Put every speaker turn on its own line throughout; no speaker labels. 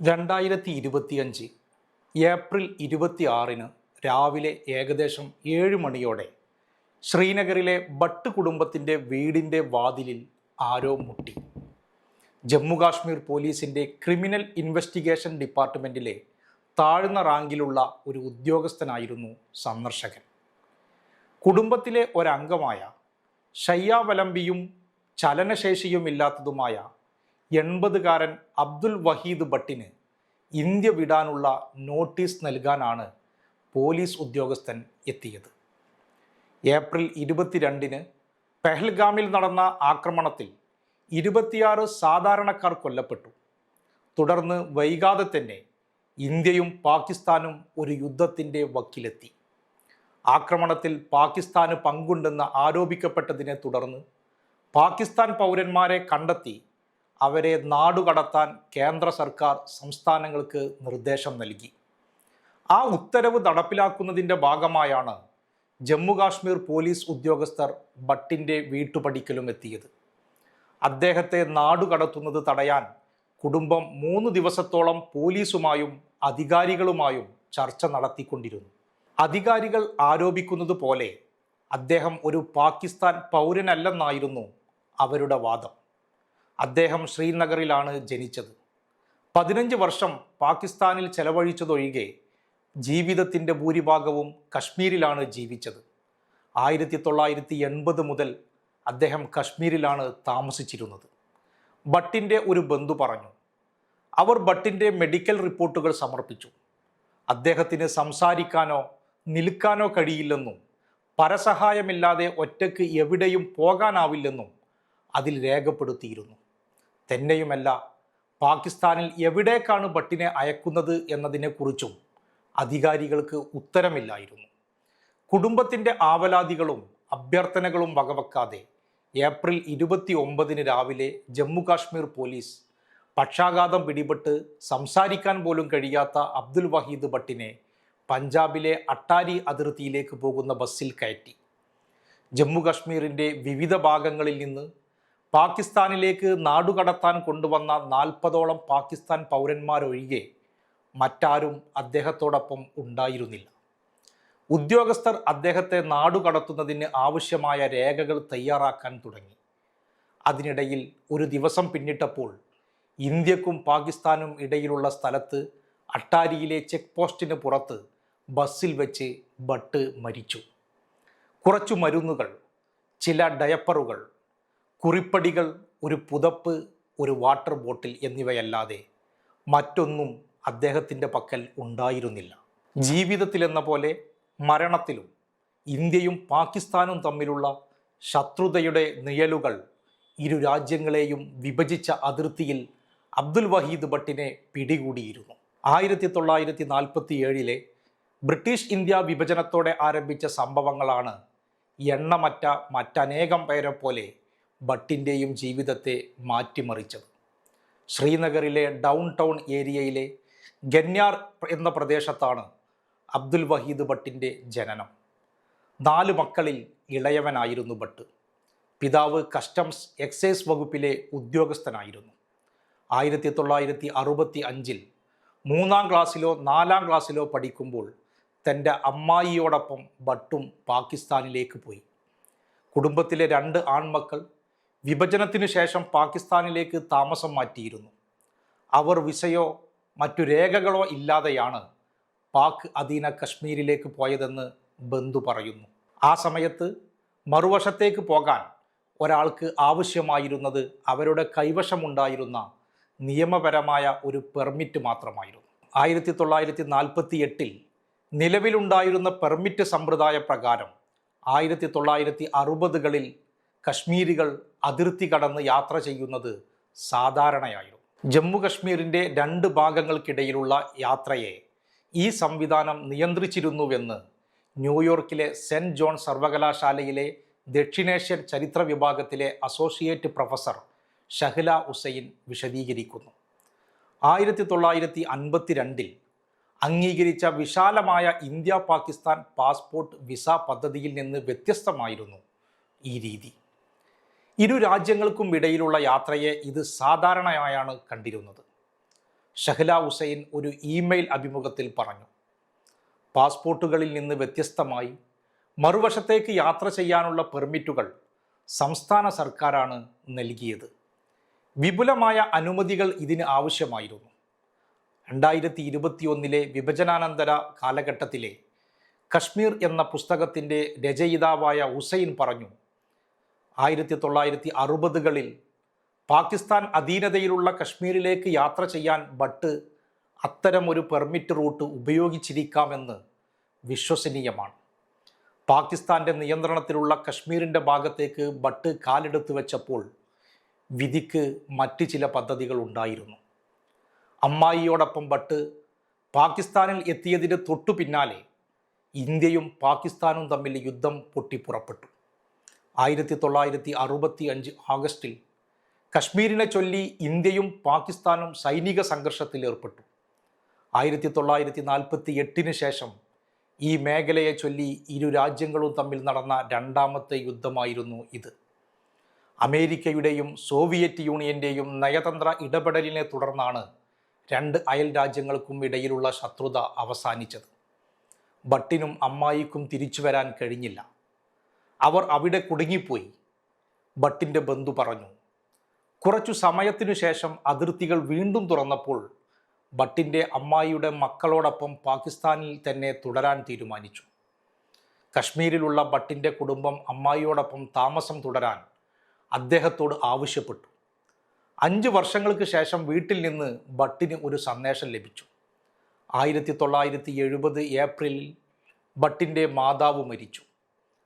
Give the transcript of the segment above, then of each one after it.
രണ്ടായിരത്തി ഇരുപത്തിയഞ്ച് ഏപ്രിൽ ഇരുപത്തി ആറിന് രാവിലെ ഏകദേശം ഏഴ് മണിയോടെ ശ്രീനഗറിലെ ഭട്ട് കുടുംബത്തിന്റെ വീടിന്റെ വാതിലിൽ ആരോ മുട്ടി. ജമ്മു കാശ്മീർ പോലീസിന്റെ ക്രിമിനൽ ഇൻവെസ്റ്റിഗേഷൻ ഡിപ്പാർട്ട്മെന്റിലെ താഴ്ന്ന റാങ്കിലുള്ള ഒരു ഉദ്യോഗസ്ഥനായിരുന്നു സന്ദർശകൻ. കുടുംബത്തിലെ ഒരംഗമായ ശയ്യാവലംബിയും ചലനശേഷിയുമില്ലാത്തതുമായ എൺപതുകാരൻ അബ്ദുൽ വഹീദ് ഭട്ടിന് ഇന്ത്യ വിടാനുള്ള നോട്ടീസ് നൽകാനാണ് പോലീസ് ഉദ്യോഗസ്ഥൻ എത്തിയത്. ഏപ്രിൽ ഇരുപത്തിരണ്ടിന് പെഹൽഗാമിൽ നടന്ന ആക്രമണത്തിൽ ഇരുപത്തിയാറ് സാധാരണക്കാർ കൊല്ലപ്പെട്ടു. തുടർന്ന് വൈകാതെ തന്നെ ഇന്ത്യയും പാകിസ്ഥാനും ഒരു യുദ്ധത്തിന്റെ വക്കിലെത്തി. ആക്രമണത്തിൽ പാകിസ്ഥാന് പങ്കുണ്ടെന്ന് ആരോപിക്കപ്പെട്ടതിനെ തുടർന്ന് പാകിസ്ഥാൻ പൗരന്മാരെ കണ്ടെത്തി അവരെ നാടുകടത്താൻ കേന്ദ്ര സർക്കാർ സംസ്ഥാനങ്ങൾക്ക് നിർദ്ദേശം നൽകി. ആ ഉത്തരവ് നടപ്പിലാക്കുന്നതിന്റെ ഭാഗമായാണ് ജമ്മു കാശ്മീർ പോലീസ് ഉദ്യോഗസ്ഥർ ഭട്ടിന്റെ വീട്ടുപടിക്കലും എത്തിയത്. അദ്ദേഹത്തെ നാടുകടത്തുന്നത് തടയാൻ കുടുംബം മൂന്ന് ദിവസത്തോളം പോലീസുമായും അധികാരികളുമായും ചർച്ച നടത്തിക്കൊണ്ടിരുന്നു. അധികാരികൾ ആരോപിക്കുന്നത് പോലെ അദ്ദേഹം ഒരു പാകിസ്ഥാൻ പൗരനല്ലെന്നായിരുന്നു അവരുടെ വാദം. അദ്ദേഹം ശ്രീനഗറിലാണ് ജനിച്ചത്. പതിനഞ്ച് വർഷം പാകിസ്ഥാനിൽ ചെലവഴിച്ചതൊഴികെ ജീവിതത്തിന്റെ ഭൂരിഭാഗവും കശ്മീരിലാണ് ജീവിച്ചത്. ആയിരത്തി തൊള്ളായിരത്തി എൺപത് മുതൽ അദ്ദേഹം കശ്മീരിലാണ് താമസിച്ചിരുന്നത്. ഭട്ടിന്റെ ഒരു ബന്ധു പറഞ്ഞു. അവർ ഭട്ടിന്റെ മെഡിക്കൽ റിപ്പോർട്ടുകൾ സമർപ്പിച്ചു. അദ്ദേഹത്തിന് സംസാരിക്കാനോ നിൽക്കാനോ കഴിയില്ലെന്നും പരസഹായമില്ലാതെ ഒറ്റയ്ക്ക് എവിടെയും പോകാനാവില്ലെന്നും അതിൽ രേഖപ്പെടുത്തിയിരുന്നു. തന്നെയുമല്ല. പാകിസ്ഥാനിൽ എവിടേക്കാണ് ഭട്ടിനെ അയക്കുന്നത് എന്നതിനെക്കുറിച്ചും അധികാരികൾക്ക് ഉത്തരമില്ലായിരുന്നു. കുടുംബത്തിന്റെ ആവലാതികളും അഭ്യർത്ഥനകളും വകവെക്കാതെ ഏപ്രിൽ ഇരുപത്തി ഒമ്പതിന് രാവിലെ ജമ്മു കാശ്മീർ പോലീസ് പക്ഷാഘാതം പിടിപെട്ട് സംസാരിക്കാൻ പോലും കഴിയാത്ത അബ്ദുൽ വഹീദ് ഭട്ടിനെ പഞ്ചാബിലെ അട്ടാരി അതിർത്തിയിലേക്ക് പോകുന്ന ബസ്സിൽ കയറ്റി. ജമ്മു കാശ്മീരിന്റെ വിവിധ ഭാഗങ്ങളിൽ നിന്ന് പാകിസ്ഥാനിലേക്ക് നാടുകടത്താൻ കൊണ്ടുവന്ന നാൽപ്പതോളം പാകിസ്ഥാൻ പൗരന്മാരൊഴികെ മറ്റാരും അദ്ദേഹത്തോടൊപ്പം ഉണ്ടായിരുന്നില്ല. ഉദ്യോഗസ്ഥർ അദ്ദേഹത്തെ നാടുകടത്തുന്നതിന് ആവശ്യമായ രേഖകൾ തയ്യാറാക്കാൻ തുടങ്ങി. അതിനിടയിൽ ഒരു ദിവസം പിന്നിട്ടപ്പോൾ ഇന്ത്യക്കും പാകിസ്ഥാനും ഇടയിലുള്ള സ്ഥലത്ത് അട്ടാരിയിലെ ചെക്ക് പോസ്റ്റിന് പുറത്ത് ബസ്സിൽ വെച്ച് ഭട്ട് മരിച്ചു. കുറച്ചു മരുന്നുകൾ ചില ഡയപ്പറുകൾ കുറിപ്പടികൾ ഒരു പുതപ്പ് ഒരു വാട്ടർ ബോട്ടിൽ എന്നിവയല്ലാതെ മറ്റൊന്നും അദ്ദേഹത്തിന്റെ പക്കൽ ഉണ്ടായിരുന്നില്ല. ജീവിതത്തിലെന്ന പോലെ മരണത്തിലും ഇന്ത്യയും പാകിസ്ഥാനും തമ്മിലുള്ള ശത്രുതയുടെ നിഴലുകൾ ഇരു രാജ്യങ്ങളെയും വിഭജിച്ച അതിർത്തിയിൽ അബ്ദുൽ വഹീദ് ഭട്ടിനെ പിടികൂടിയിരുന്നു. ആയിരത്തി തൊള്ളായിരത്തി നാൽപ്പത്തി ഏഴിലെ ബ്രിട്ടീഷ് ഇന്ത്യ വിഭജനത്തോടെ ആരംഭിച്ച സംഭവങ്ങളാണ് എണ്ണമറ്റ മറ്റനേകം പേരെ പോലെ ഭട്ടിന്റെയും ജീവിതത്തെ മാറ്റിമറിച്ചത്. ശ്രീനഗറിലെ ഡൗൺ ടൗൺ ഏരിയയിലെ ഗന്യാർ എന്ന പ്രദേശത്താണ് അബ്ദുൽ വഹീദ് ഭട്ടിന്റെ ജനനം. നാല് മക്കളിൽ ഇളയവനായിരുന്നു ഭട്ട്. പിതാവ് കസ്റ്റംസ് എക്സൈസ് വകുപ്പിലെ ഉദ്യോഗസ്ഥനായിരുന്നു. ആയിരത്തി തൊള്ളായിരത്തി അറുപത്തി അഞ്ചിൽ മൂന്നാം ക്ലാസ്സിലോ നാലാം ക്ലാസ്സിലോ പഠിക്കുമ്പോൾ തന്റെ അമ്മായിയോടൊപ്പം ഭട്ടും പാകിസ്ഥാനിലേക്ക് പോയി. കുടുംബത്തിലെ രണ്ട് ആൺമക്കൾ വിഭജനത്തിനു ശേഷം പാകിസ്ഥാനിലേക്ക് താമസം മാറ്റിയിരുന്നു. അവർ വിസയോ മറ്റു രേഖകളോ ഇല്ലാതെയാണ് പാക് അധീന കശ്മീരിലേക്ക് പോയതെന്ന് ബന്ധു പറയുന്നു. ആ സമയത്ത് മറുവശത്തേക്ക് പോകാൻ ഒരാൾക്ക് ആവശ്യമായിരുന്നത് അവരുടെ കൈവശമുണ്ടായിരുന്ന നിയമപരമായ ഒരു പെർമിറ്റ് മാത്രമായിരുന്നു. ആയിരത്തി തൊള്ളായിരത്തി നാൽപ്പത്തി എട്ടിൽ നിലവിലുണ്ടായിരുന്ന പെർമിറ്റ് സമ്പ്രദായ പ്രകാരം ആയിരത്തി തൊള്ളായിരത്തി അറുപതുകളിൽ കശ്മീരികൾ അതിർത്തി കടന്ന് യാത്ര ചെയ്യുന്നത് സാധാരണയായിരുന്നു. ജമ്മു കശ്മീരിന്റെ രണ്ട് ഭാഗങ്ങൾക്കിടയിലുള്ള യാത്രയെ ഈ സംവിധാനം നിയന്ത്രിച്ചിരുന്നുവെന്ന് ന്യൂയോർക്കിലെ സെന്റ് ജോൺ സർവകലാശാലയിലെ ദക്ഷിണേഷ്യൻ ചരിത്ര വിഭാഗത്തിലെ അസോസിയേറ്റ് പ്രൊഫസർ ഷഹ്ല ഉസൈൻ വിശദീകരിക്കുന്നു. ആയിരത്തി തൊള്ളായിരത്തി അൻപത്തി രണ്ടിൽ അംഗീകരിച്ച വിശാലമായ ഇന്ത്യ പാകിസ്ഥാൻ പാസ്പോർട്ട് വിസ പദ്ധതിയിൽ നിന്ന് വ്യത്യസ്തമായിരുന്നു ഈ രീതി. ഇരു രാജ്യങ്ങൾക്കും ഇടയിലുള്ള യാത്രയെ ഇത് സാധാരണയായാണ് കണ്ടിരുന്നത്. ഷഹ്ല ഹുസൈൻ ഒരു ഇമെയിൽ അഭിമുഖത്തിൽ പറഞ്ഞു പാസ്പോർട്ടുകളിൽ നിന്ന് വ്യത്യസ്തമായി മറുവശത്തേക്ക് യാത്ര ചെയ്യാനുള്ള പെർമിറ്റുകൾ സംസ്ഥാന സർക്കാരാണ് നൽകിയത്. വിപുലമായ അനുമതികൾ ഇതിന് ആവശ്യമായിരുന്നു. രണ്ടായിരത്തി ഇരുപത്തിയൊന്നിലെ വിഭജനാനന്തര കാലഘട്ടത്തിലെ കശ്മീർ എന്ന പുസ്തകത്തിന്റെ രചയിതാവായ ഹുസൈൻ പറഞ്ഞു ആയിരത്തി തൊള്ളായിരത്തി അറുപതുകളിൽ പാകിസ്ഥാൻ അധീനതയിലുള്ള കശ്മീരിലേക്ക് യാത്ര ചെയ്യാൻ ബട്ട് അത്തരം ഒരു പെർമിറ്റ് റൂട്ട് ഉപയോഗിച്ചിരിക്കാമെന്ന് വിശ്വസനീയമാണ്. പാകിസ്ഥാന്റെ നിയന്ത്രണത്തിലുള്ള കശ്മീരിന്റെ ഭാഗത്തേക്ക് ബട്ട് കാലെടുത്ത് വെച്ചപ്പോൾ വിധിക്ക് മറ്റ് ചില പദ്ധതികൾ ഉണ്ടായിരുന്നു. അമ്മായിയോടൊപ്പം ബട്ട് പാകിസ്ഥാനിൽ എത്തിയതിന് തൊട്ടു പിന്നാലെ ഇന്ത്യയും പാകിസ്ഥാനും തമ്മിൽ യുദ്ധം പൊട്ടിപ്പുറപ്പെട്ടു. ആയിരത്തി തൊള്ളായിരത്തി അറുപത്തി അഞ്ച് ആഗസ്റ്റിൽ കശ്മീരിനെ ചൊല്ലി ഇന്ത്യയും പാകിസ്ഥാനും സൈനിക സംഘർഷത്തിൽ ഏർപ്പെട്ടു. ആയിരത്തി തൊള്ളായിരത്തി നാൽപ്പത്തി എട്ടിന് ശേഷം ഈ മേഖലയെ ചൊല്ലി ഇരു രാജ്യങ്ങളും തമ്മിൽ നടന്ന രണ്ടാമത്തെ യുദ്ധമായിരുന്നു ഇത്. അമേരിക്കയുടെയും സോവിയറ്റ് യൂണിയന്റെയും നയതന്ത്ര ഇടപെടലിനെ തുടർന്നാണ് രണ്ട് അയൽ രാജ്യങ്ങൾക്കും ഇടയിലുള്ള ശത്രുത അവസാനിച്ചത്. ഭട്ടിനും അമ്മായിക്കും തിരിച്ചു വരാൻ കഴിഞ്ഞില്ല. അവർ അവിടെ കുടുങ്ങിപ്പോയി. ഭട്ടിന്റെ ബന്ധു പറഞ്ഞു കുറച്ചു സമയത്തിനു ശേഷം അതിർത്തികൾ വീണ്ടും തുറന്നപ്പോൾ ഭട്ടിന്റെ അമ്മായിയുടെ മക്കളോടൊപ്പം പാകിസ്ഥാനിൽ തന്നെ തുടരാൻ തീരുമാനിച്ചു. കശ്മീരിലുള്ള ഭട്ടിന്റെ കുടുംബം അമ്മായിയോടൊപ്പം താമസം തുടരാൻ അദ്ദേഹത്തോട് ആവശ്യപ്പെട്ടു. അഞ്ച് വർഷങ്ങൾക്ക് ശേഷം വീട്ടിൽ നിന്ന് ഭട്ടിന് ഒരു സന്ദേശം ലഭിച്ചു. ആയിരത്തി തൊള്ളായിരത്തി എഴുപത് ഏപ്രിലിൽ ഭട്ടിന്റെ മാതാവ് മരിച്ചു.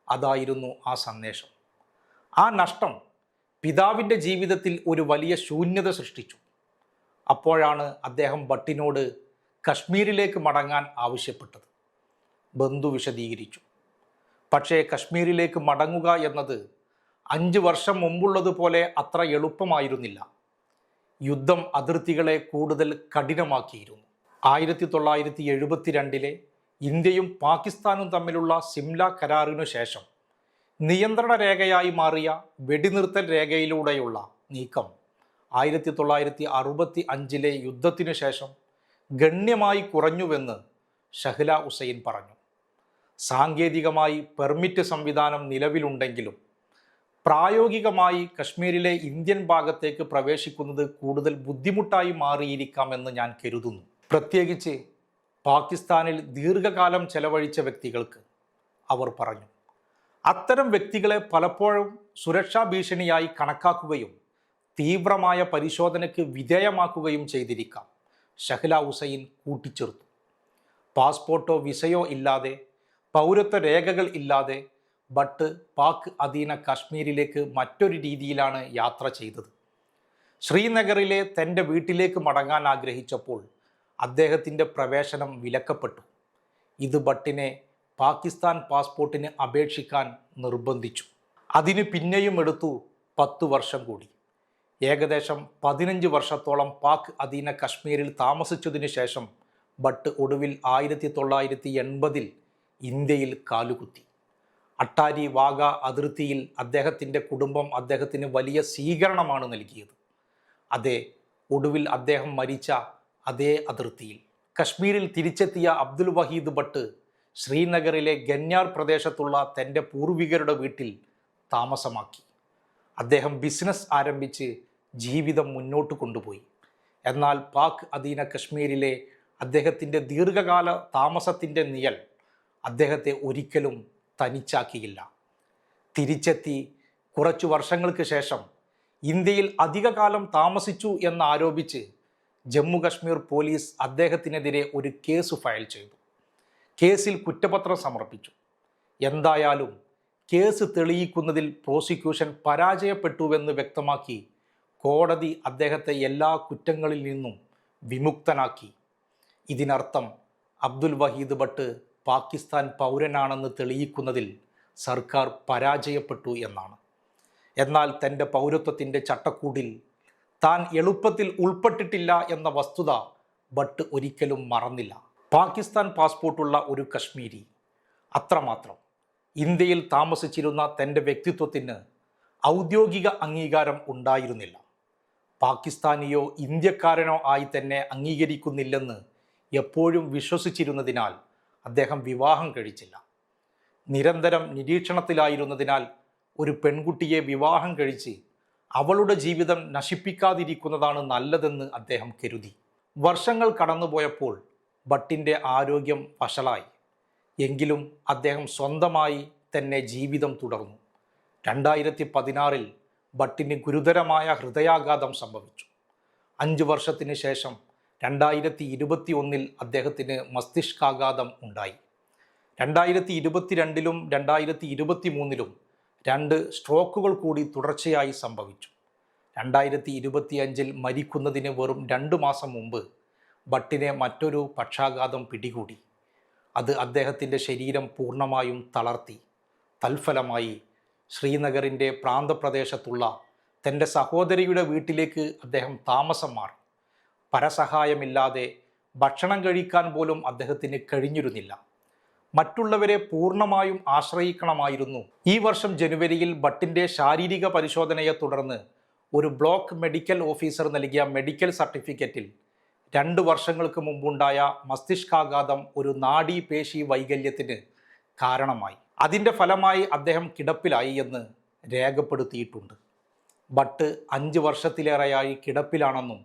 അതായിരുന്നു ആ സന്ദേശം. ആ നഷ്ടം പിതാവിന്റെ ജീവിതത്തിൽ ഒരു വലിയ ശൂന്യത സൃഷ്ടിച്ചു. അപ്പോഴാണ് അദ്ദേഹം ഭട്ടിനോട് കശ്മീരിലേക്ക് മടങ്ങാൻ ആവശ്യപ്പെട്ടത്. ബന്ധു വിശദീകരിച്ചു. പക്ഷേ കശ്മീരിലേക്ക് മടങ്ങുക എന്നത് അഞ്ച് വർഷം മുമ്പുള്ളതുപോലെ അത്ര എളുപ്പമായിരുന്നില്ല. യുദ്ധം അതിർത്തികളെ കൂടുതൽ കഠിനമാക്കിയിരുന്നു. ആയിരത്തി തൊള്ളായിരത്തി എഴുപത്തിരണ്ടിലെ ഇന്ത്യയും പാകിസ്ഥാനും തമ്മിലുള്ള സിംല കരാറിനു ശേഷം നിയന്ത്രണ രേഖയായി മാറിയ വെടിനിർത്തൽ രേഖയിലൂടെയുള്ള നീക്കം ആയിരത്തി തൊള്ളായിരത്തി അറുപത്തി അഞ്ചിലെ യുദ്ധത്തിനു ശേഷം ഗണ്യമായി കുറഞ്ഞുവെന്ന് ഷഹ്ല ഉസൈൻ പറഞ്ഞു. സാങ്കേതികമായി പെർമിറ്റ് സംവിധാനം നിലവിലുണ്ടെങ്കിലും പ്രായോഗികമായി കശ്മീരിലെ ഇന്ത്യൻ ഭാഗത്തേക്ക് പ്രവേശിക്കുന്നത് കൂടുതൽ ബുദ്ധിമുട്ടായി മാറിയിരിക്കാമെന്ന് ഞാൻ കരുതുന്നു. പ്രത്യേകിച്ച് പാകിസ്ഥാനിൽ ദീർഘകാലം ചെലവഴിച്ച വ്യക്തികൾക്ക് അവർ പറഞ്ഞു. അത്തരം വ്യക്തികളെ പലപ്പോഴും സുരക്ഷാ ഭീഷണിയായി കണക്കാക്കുകയും തീവ്രമായ പരിശോധനയ്ക്ക് വിധേയമാക്കുകയും ചെയ്തിരിക്കാം ഷഹ്ല ഹുസൈൻ കൂട്ടിച്ചേർത്തു. പാസ്പോർട്ടോ വിസയോ ഇല്ലാതെ പൗരത്വ രേഖകൾ ഇല്ലാതെ ഭട്ട് പാക് അധീന കാശ്മീരിലേക്ക് മറ്റൊരു രീതിയിലാണ് യാത്ര ചെയ്തത്. ശ്രീനഗറിലെ തന്റെ വീട്ടിലേക്ക് മടങ്ങാൻ ആഗ്രഹിച്ചപ്പോൾ അദ്ദേഹത്തിന്റെ പ്രവേശനം വിലക്കപ്പെട്ടു. ഇത് ഭട്ടിനെ പാകിസ്ഥാൻ പാസ്പോർട്ടിന് അപേക്ഷിക്കാൻ നിർബന്ധിച്ചു. അതിന് പിന്നെയും എടുത്തു പത്തു വർഷം കൂടി. ഏകദേശം പതിനഞ്ച് വർഷത്തോളം പാക് അധീന കശ്മീരിൽ താമസിച്ചതിനു ശേഷം ഭട്ട് ഒടുവിൽ ആയിരത്തി തൊള്ളായിരത്തി എൺപതിൽ ഇന്ത്യയിൽ കാലുകുത്തി. അട്ടാരി വാഗ അതിർത്തിയിൽ അദ്ദേഹത്തിന്റെ കുടുംബം അദ്ദേഹത്തിന് വലിയ സ്വീകരണമാണ് നൽകിയത്. അതെ ഒടുവിൽ അദ്ദേഹം മരിച്ച അതേ അതിർത്തിയിൽ. കശ്മീരിൽ തിരിച്ചെത്തിയ അബ്ദുൽ വഹീദ് ഭട്ട് ശ്രീനഗറിലെ ഗന്യാർ പ്രദേശത്തുള്ള തന്റെ പൂർവികരുടെ വീട്ടിൽ താമസമാക്കി. അദ്ദേഹം ബിസിനസ് ആരംഭിച്ച് ജീവിതം മുന്നോട്ട് കൊണ്ടുപോയി. എന്നാൽ പാക് അധീന കശ്മീരിലെ അദ്ദേഹത്തിന്റെ ദീർഘകാല താമസത്തിന്റെ നിയൽ അദ്ദേഹത്തെ ഒരിക്കലും തനിച്ചാക്കിയില്ല. തിരിച്ചെത്തി കുറച്ചു വർഷങ്ങൾക്ക് ശേഷം ഇന്ത്യയിൽ അധികകാലം താമസിച്ചു എന്നാരോപിച്ച് ജമ്മു കശ്മീർ പോലീസ് അദ്ദേഹത്തിനെതിരെ ഒരു കേസ് ഫയൽ ചെയ്തു. കേസിൽ കുറ്റപത്രം സമർപ്പിച്ചു. എന്തായാലും കേസ് തെളിയിക്കുന്നതിൽ പ്രോസിക്യൂഷൻ പരാജയപ്പെട്ടുവെന്ന് വ്യക്തമാക്കി കോടതി അദ്ദേഹത്തെ എല്ലാ കുറ്റങ്ങളിൽ നിന്നും വിമുക്തനാക്കി. ഇതിനർത്ഥം അബ്ദുൽ വഹീദ് ഭട്ട് പാകിസ്ഥാൻ പൗരനാണെന്ന് തെളിയിക്കുന്നതിൽ സർക്കാർ പരാജയപ്പെട്ടു എന്നാണ്. എന്നാൽ തന്റെ പൗരത്വത്തിന്റെ ചട്ടക്കൂടിൽ താൻ എളുപ്പത്തിൽ ഉൾപ്പെട്ടിട്ടില്ല എന്ന വസ്തുത ഭട്ട് ഒരിക്കലും മറന്നില്ല. പാകിസ്ഥാൻ പാസ്പോർട്ടുള്ള ഒരു കശ്മീരി. അത്രമാത്രം. ഇന്ത്യയിൽ താമസിച്ചിരുന്ന തന്റെ വ്യക്തിത്വത്തിന് ഔദ്യോഗിക അംഗീകാരം ഉണ്ടായിരുന്നില്ല. പാകിസ്ഥാനിയോ ഇന്ത്യക്കാരനോ ആയി തന്നെ അംഗീകരിക്കുന്നില്ലെന്ന് എപ്പോഴും വിശ്വസിച്ചിരുന്നതിനാൽ അദ്ദേഹം വിവാഹം കഴിച്ചില്ല. നിരന്തരം നിരീക്ഷണത്തിലായിരുന്നതിനാൽ ഒരു പെൺകുട്ടിയെ വിവാഹം കഴിച്ച് അവളുടെ ജീവിതം നശിപ്പിക്കാതിരിക്കുന്നതാണ് നല്ലതെന്ന് അദ്ദേഹം കരുതി. വർഷങ്ങൾ കടന്നുപോയപ്പോൾ ഭട്ടിന്റെ ആരോഗ്യം വഷളായി. എങ്കിലും അദ്ദേഹം സ്വന്തമായി തന്നെ ജീവിതം തുടർന്നു. രണ്ടായിരത്തി പതിനാറിൽ ഭട്ടിന് ഗുരുതരമായ ഹൃദയാഘാതം സംഭവിച്ചു. അഞ്ച് വർഷത്തിന് ശേഷം രണ്ടായിരത്തി ഇരുപത്തി ഒന്നിൽ അദ്ദേഹത്തിന് മസ്തിഷ്കാഘാതം ഉണ്ടായി. രണ്ടായിരത്തി ഇരുപത്തിരണ്ടിലും രണ്ടായിരത്തി ഇരുപത്തി മൂന്നിലും രണ്ട് സ്ട്രോക്കുകൾ കൂടി തുടർച്ചയായി സംഭവിച്ചു. രണ്ടായിരത്തി ഇരുപത്തിയഞ്ചിൽ മരിക്കുന്നതിന് വെറും രണ്ട് മാസം മുമ്പ് ഭട്ടിനെ മറ്റൊരു പക്ഷാഘാതം പിടികൂടി. അത് അദ്ദേഹത്തിന്റെ ശരീരം പൂർണമായും തളർത്തി. തൽഫലമായി ശ്രീനഗറിന്റെ പ്രാന്തപ്രദേശത്തുള്ള തന്റെ സഹോദരിയുടെ വീട്ടിലേക്ക് അദ്ദേഹം താമസം മാറി. പരസഹായമില്ലാതെ ഭക്ഷണം കഴിക്കാൻ പോലും അദ്ദേഹത്തിന് കഴിഞ്ഞിരുന്നില്ല. മറ്റുള്ളവരെ പൂർണമായും ആശ്രയിക്കണമായിരുന്നു. ഈ വർഷം ജനുവരിയിൽ ഭട്ടിന്റെ ശാരീരിക പരിശോധനയെ തുടർന്ന് ഒരു ബ്ലോക്ക് മെഡിക്കൽ ഓഫീസർ നൽകിയ മെഡിക്കൽ സർട്ടിഫിക്കറ്റിൽ രണ്ട് വർഷങ്ങൾക്ക് മുമ്പുണ്ടായ മസ്തിഷ്കാഘാതം ഒരു നാഡീപേശി വൈകല്യത്തിന് കാരണമായി. അതിന്റെ ഫലമായി അദ്ദേഹം കിടപ്പിലായി എന്ന് രേഖപ്പെടുത്തിയിട്ടുണ്ട്. ഭട്ട് അഞ്ച് വർഷത്തിലേറെയായി കിടപ്പിലാണെന്നും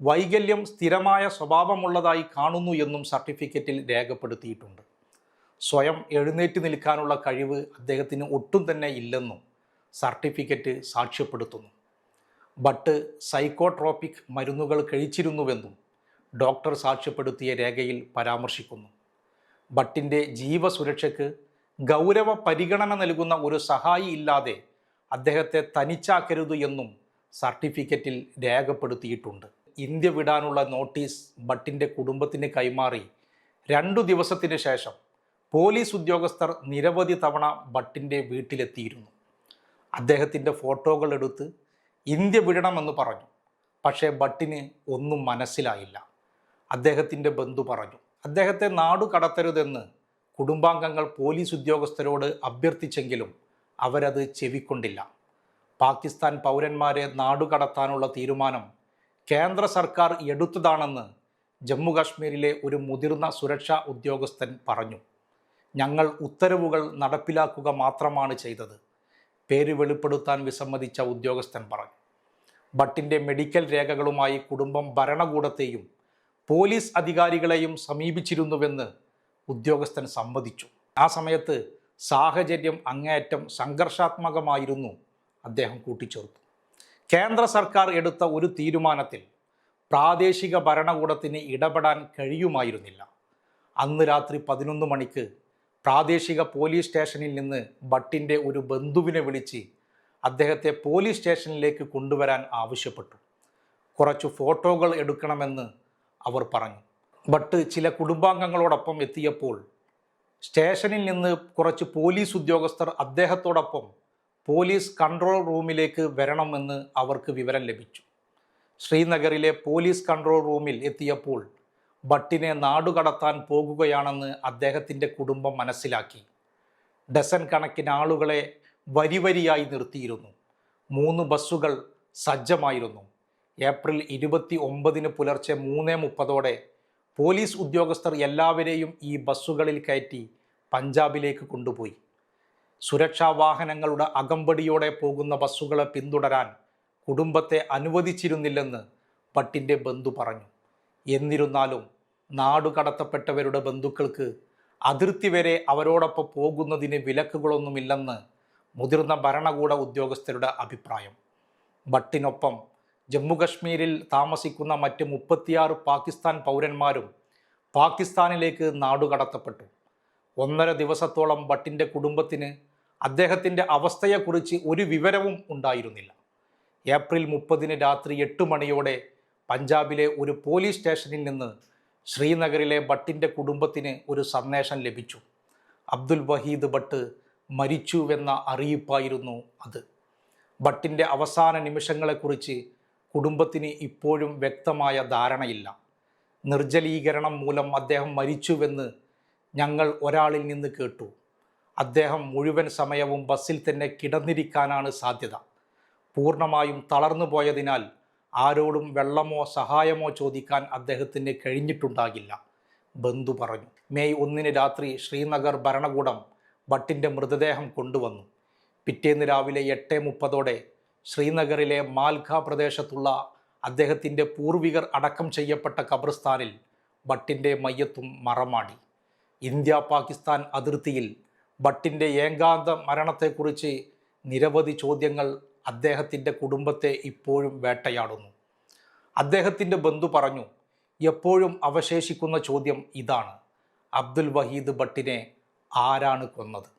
വൈകല്യം സ്ഥിരമായ സ്വഭാവമുള്ളതായി കാണുന്നു എന്നും സർട്ടിഫിക്കറ്റിൽ രേഖപ്പെടുത്തിയിട്ടുണ്ട്. സ്വയം എഴുന്നേറ്റ് നിൽക്കാനുള്ള കഴിവ് അദ്ദേഹത്തിന് ഒട്ടും തന്നെ ഇല്ലെന്നും സർട്ടിഫിക്കറ്റ് സാക്ഷ്യപ്പെടുത്തുന്നു. ബട്ട് സൈക്കോട്രോപിക് മരുന്നുകൾ കഴിച്ചിരുന്നുവെന്നും ഡോക്ടർ സാക്ഷ്യപ്പെടുത്തിയ രേഖയിൽ പരാമർശിക്കുന്നു. ഭട്ടിന്റെ ജീവസുരക്ഷയ്ക്ക് ഗൗരവ പരിഗണന നൽകുന്ന ഒരു സഹായി ഇല്ലാതെ അദ്ദേഹത്തെ തനിച്ചാക്കരുത് എന്നും സർട്ടിഫിക്കറ്റിൽ രേഖപ്പെടുത്തിയിട്ടുണ്ട്. ഇന്ത്യ വിടാനുള്ള നോട്ടീസ് ഭട്ടിന്റെ കുടുംബത്തിന് കൈമാറി രണ്ടു ദിവസത്തിന് ശേഷം പോലീസ് ഉദ്യോഗസ്ഥർ നിരവധി തവണ ഭട്ടിന്റെ വീട്ടിലെത്തിയിരുന്നു. അദ്ദേഹത്തിന്റെ ഫോട്ടോകൾ എടുത്ത് ഇന്ത്യ വിടണമെന്ന് പറഞ്ഞു. പക്ഷേ ഭട്ടിന് ഒന്നും മനസ്സിലായില്ല. അദ്ദേഹത്തിന്റെ ബന്ധു പറഞ്ഞു അദ്ദേഹത്തെ നാടു കടത്തരുതെന്ന് കുടുംബാംഗങ്ങൾ പോലീസ് ഉദ്യോഗസ്ഥരോട് അഭ്യർത്ഥിച്ചെങ്കിലും അവരത് ചെവിക്കൊണ്ടില്ല. പാകിസ്ഥാൻ പൗരന്മാരെ നാടുകടത്താനുള്ള തീരുമാനം കേന്ദ്ര സർക്കാർ എടുത്തതാണെന്ന് ജമ്മു കാശ്മീരിലെ ഒരു മുതിർന്ന സുരക്ഷാ ഉദ്യോഗസ്ഥൻ പറഞ്ഞു. ഞങ്ങൾ ഉത്തരവുകൾ നടപ്പിലാക്കുക മാത്രമാണ് ചെയ്തത്. പേര് വെളിപ്പെടുത്താൻ വിസമ്മതിച്ച ഉദ്യോഗസ്ഥൻ പറഞ്ഞു. ഭട്ടിന്റെ മെഡിക്കൽ രേഖകളുമായി കുടുംബം ഭരണകൂടത്തെയും പോലീസ് അധികാരികളെയും സമീപിച്ചിരുന്നുവെന്ന് ഉദ്യോഗസ്ഥൻ സമ്മതിച്ചു. ആ സമയത്ത് സാഹചര്യം അങ്ങേയറ്റം സംഘർഷാത്മകമായിരുന്നു അദ്ദേഹം കൂട്ടിച്ചേർത്തു. കേന്ദ്ര സർക്കാർ എടുത്ത ഒരു തീരുമാനത്തിൽ പ്രാദേശിക ഭരണകൂടത്തിന് ഇടപെടാൻ കഴിയുമായിരുന്നില്ല. അന്ന് രാത്രി പതിനൊന്ന് മണിക്ക് പ്രാദേശിക പോലീസ് സ്റ്റേഷനിൽ നിന്ന് ഭട്ടിന്റെ ഒരു ബന്ധുവിനെ വിളിച്ച് അദ്ദേഹത്തെ പോലീസ് സ്റ്റേഷനിലേക്ക് കൊണ്ടുവരാൻ ആവശ്യപ്പെട്ടു. കുറച്ച് ഫോട്ടോകൾ എടുക്കണമെന്ന് അവർ പറഞ്ഞു. ഭട്ട് ചില കുടുംബാംഗങ്ങളോടൊപ്പം എത്തിയപ്പോൾ സ്റ്റേഷനിൽ നിന്ന് കുറച്ച് പോലീസ് ഉദ്യോഗസ്ഥർ അദ്ദേഹത്തോടൊപ്പം പോലീസ് കൺട്രോൾ റൂമിലേക്ക് വരണമെന്ന് അവർക്ക് വിവരം ലഭിച്ചു. ശ്രീനഗറിലെ പോലീസ് കൺട്രോൾ റൂമിൽ എത്തിയപ്പോൾ ഭട്ടിനെ നാടുകടത്താൻ പോകുകയാണെന്ന് അദ്ദേഹത്തിന്റെ കുടുംബം മനസ്സിലാക്കി. ഡസൻ കണക്കിന് ആളുകളെ വരിവരിയായി നിർത്തിയിരുന്നു. മൂന്ന് ബസ്സുകൾ സജ്ജമായിരുന്നു. ഏപ്രിൽ ഇരുപത്തി ഒമ്പതിന് പുലർച്ചെ മൂന്ന് മുപ്പതോടെ പോലീസ് ഉദ്യോഗസ്ഥർ എല്ലാവരെയും ഈ ബസ്സുകളിൽ കയറ്റി പഞ്ചാബിലേക്ക് കൊണ്ടുപോയി. സുരക്ഷാ വാഹനങ്ങളുടെ അകമ്പടിയോടെ പോകുന്ന ബസ്സുകളെ പിന്തുടരാൻ കുടുംബത്തെ അനുവദിച്ചിരുന്നില്ലെന്ന് ഭട്ടിന്റെ ബന്ധു പറഞ്ഞു. എന്നിരുന്നാലും നാടുകടത്തപ്പെട്ടവരുടെ ബന്ധുക്കൾക്ക് അതിർത്തി വരെ അവരോടൊപ്പം പോകുന്നതിന് വിലക്കുകളൊന്നുമില്ലെന്ന് മുതിർന്ന ഭരണകൂട ഉദ്യോഗസ്ഥരുടെ അഭിപ്രായം. ഭട്ടിനൊപ്പം ജമ്മുകശ്മീരിൽ താമസിക്കുന്ന മറ്റ് മുപ്പത്തിയാറ് പാകിസ്ഥാൻ പൗരന്മാരും പാകിസ്ഥാനിലേക്ക് നാടുകടത്തപ്പെട്ടു ഒന്നര ദിവസത്തോളം ഭട്ടിന്റെ കുടുംബത്തിന് അദ്ദേഹത്തിന്റെ അവസ്ഥയെക്കുറിച്ച് ഒരു വിവരവും ഉണ്ടായിരുന്നില്ല. ഏപ്രിൽ മുപ്പതിന് രാത്രി എട്ട് മണിയോടെ പഞ്ചാബിലെ ഒരു പോലീസ് സ്റ്റേഷനിൽ നിന്ന് ശ്രീനഗറിലെ ഭട്ടിന്റെ കുടുംബത്തിന് ഒരു സന്ദേശം ലഭിച്ചു. അബ്ദുൽ വഹീദ് ഭട്ട് മരിച്ചുവെന്ന അറിയിപ്പായിരുന്നു അത്. ഭട്ടിന്റെ അവസാന നിമിഷങ്ങളെക്കുറിച്ച് കുടുംബത്തിന് ഇപ്പോഴും വ്യക്തമായ ധാരണയില്ല. നിർജലീകരണം മൂലം അദ്ദേഹം മരിച്ചുവെന്ന് ഞങ്ങൾ ഒരാളിൽ നിന്ന് കേട്ടു. അദ്ദേഹം മുഴുവൻ സമയവും ബസ്സിൽ തന്നെ കിടന്നിരിക്കാനാണ് സാധ്യത. പൂർണമായും തളർന്നു പോയതിനാൽ ആരോടും വെള്ളമോ സഹായമോ ചോദിക്കാൻ അദ്ദേഹത്തിന് കഴിഞ്ഞിട്ടുണ്ടാകില്ല. ബന്ധു പറഞ്ഞു മെയ് ഒന്നിന് രാത്രി ശ്രീനഗർ ഭരണകൂടം ഭട്ടിന്റെ മൃതദേഹം കൊണ്ടുവന്നു. പിറ്റേന്ന് രാവിലെ എട്ട് മുപ്പതോടെ ശ്രീനഗറിലെ മാൽഖ പ്രദേശത്തുള്ള അദ്ദേഹത്തിന്റെ പൂർവികർ അടക്കം ചെയ്യപ്പെട്ട ഖബർസ്ഥാനിൽ ഭട്ടിന്റെ മയ്യത്തും മറമാടി. ഇന്ത്യ പാകിസ്ഥാൻ അതിർത്തിയിൽ ഭട്ടിന്റെ ഏകാന്ത മരണത്തെക്കുറിച്ച് നിരവധി ചോദ്യങ്ങൾ അദ്ദേഹത്തിന്റെ കുടുംബത്തെ ഇപ്പോഴും വേട്ടയാടുന്നു. അദ്ദേഹത്തിന്റെ ബന്ധു പറഞ്ഞു എപ്പോഴും അവശേഷിക്കുന്ന ചോദ്യം ഇതാണ്. അബ്ദുൽ വഹീദ് ഭട്ടിനെ ആരാണ് കൊന്നത്?